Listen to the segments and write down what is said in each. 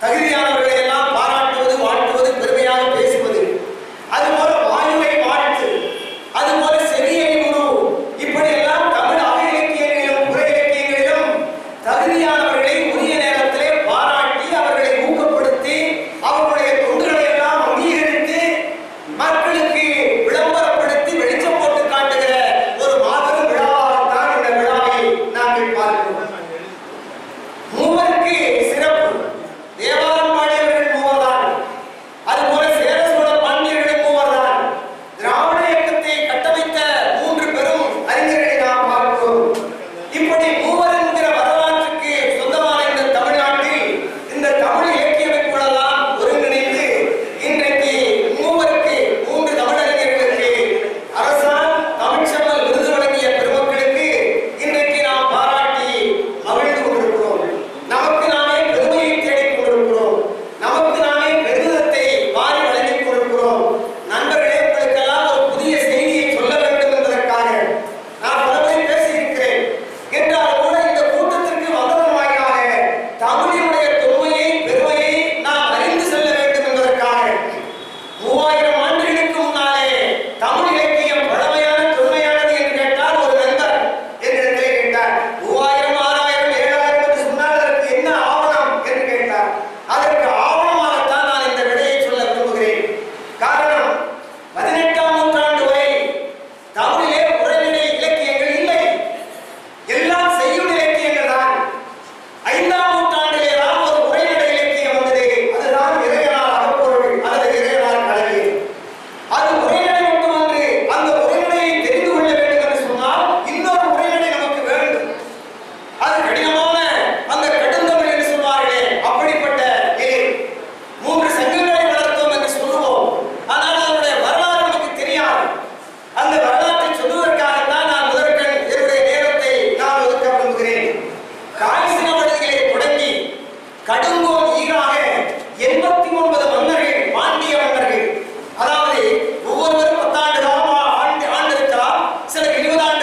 தகுதியான கடுங்கோல் ஈராக எண்பத்தி ஒன்பது மன்னர்கள் பாண்டிய மன்னர்கள். அதாவது ஒவ்வொருவரும் பத்தாண்டு காலம் ஆண்டு ஆண்டிருக்கலாம் சிலர் இருபதாண்டு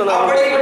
அப்படியே